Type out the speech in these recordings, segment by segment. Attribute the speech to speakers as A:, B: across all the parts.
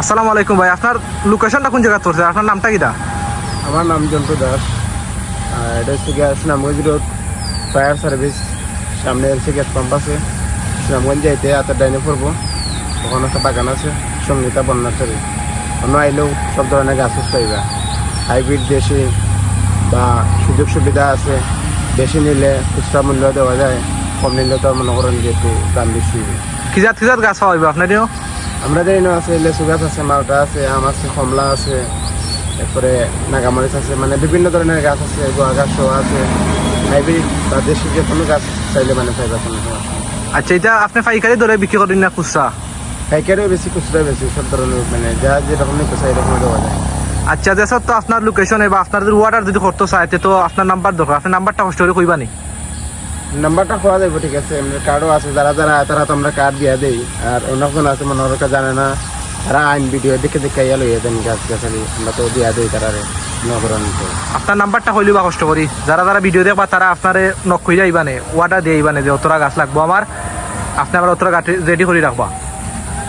A: আসসালামু আলাইকুম ভাই আপনার লোকেশনটা কোন জায়গা পড়ছে আপনার নামটা কিটা
B: আমার নাম জন্তু দাস। এটা হচ্ছে গিয়ে সুনামগঞ্জ রোড ফায়ার সার্ভিস। সামনে হচ্ছে গ্যাস পাম্প আছে। সুনামগঞ্জ যাইতে হাতের ডাইনে পড়ব। ওখানে একটা বাগান আছে সঙ্গীতা বন্যাচারী। অন্য আইলেও সব ধরনের গাছ পাইবা হাইব্রিড দেশি বা সুযোগ সুবিধা আছে। বেশি নিলে খুচরা মূল্য দেওয়া যায়। কম নিলে তো মনে করেন যে একটু দাম বেশি।
A: কি জাত কি জাত গাছ হইবে আপনার দিও
B: আমরা জানি না আছে লেচু গাছ আছে মালটা আছে আম আছে কমলা আছে এরপরে নাগামরিচ আছে মানে বিভিন্ন ধরনের গাছ আছে গোয়া গাছও আছে। হাইব্রিড বা দেশি যে কোনো গাছ চাইলে মানে পাইবা কোনো সমস্যা
A: আচ্ছা এটা আপনি পাইকারি দরে বিক্রি করেন না খুচরা?
B: পাইকারিও বেশি খুচরা বেশি সব ধরনের মানে যা যেরকম চাই এরকম দেওয়া যায়।
A: আচ্ছা দেশত তো আপনার লোকেশনে বা আপনার যদি অর্ডার যদি করতে চাইতে তো আপনার নাম্বার দরকার। আপনার নাম্বারটা কষ্ট করে কইবা নি
B: নাম্বারটা খোয়া যাবে ঠিক আছে? এমনি কার্ডও আছে যারা যারা তারা তো আমরা কার্ড দিয়ে দেই। আর অন্যজন আছে মনে ওরা জানে না তারা আইন ভিডিও দেখে দেখে ইয়া লইয়া দেন গাছ গাছালি। আমরা তো দিয়া দেই তারা
A: আপনার নাম্বারটা হইলে বা কষ্ট করি। যারা যারা ভিডিও দেখবা তারা আপনারে নক কইরা আইবানে অর্ডার দিয়ে আইবানে যে অতরা গাছ লাগবো আমার। আপনি আবার অতরা গাছ রেডি করে রাখবা।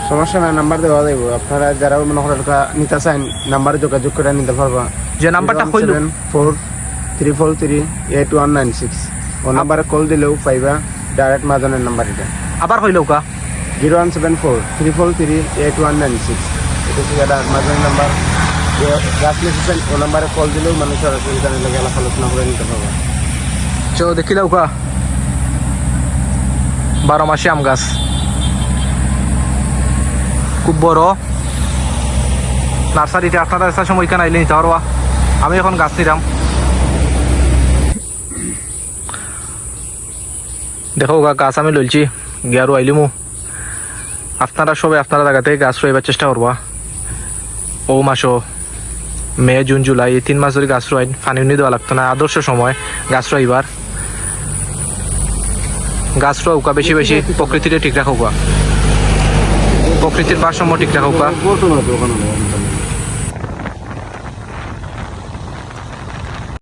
B: সমস্যা নাই নাম্বার দেওয়া যাইব। আপনারা যারা মনে করেন নিতে চান নাম্বারে যোগাযোগ করে নিতে পারবা।
A: যে নাম্বারটা হইল।
B: Four three four three eight one nine six ও নাম্বারে কল দিলেও পাইবা ডাইরেক্ট মাদনের নাম্বার এটা।
A: আবার হইল কা?
B: Zero one seven four three four three eight one nine six এটা হচ্ছে এটা মাদনের নাম্বার গাছ লিখেছেন ও নাম্বারে কল দিলেও মানুষ সরাসরি জানে লাগে আলাপ আলোচনা করে নিতে পারবা
A: চো দেখি লাও কা। বারো মাসে আম গাছ। খুব বড়। নার্সারিতে আপনারা একটা সময় এখানে আইলে নিতে পারবা আমি এখন গাছ নিলাম দেখো গাছ আমি লইছি গিয়ারও আইলিমু। আপনারা সবাই আপনারা জায়গাতে গাছ রইবার চেষ্টা করবা। ও মাসও মে, জুন, জুলাই, এই তিন মাস ধরে গাছ রোয়াইন পানি উনি দেওয়া লাগতো না, আদর্শ সময় গাছ রইবার গাছ রোকা বেশি বেশি প্রকৃতিরে ঠিক রাখা প্রকৃতির ভারসাম্য ঠিক রাখা
B: বলতো না তো ওখানে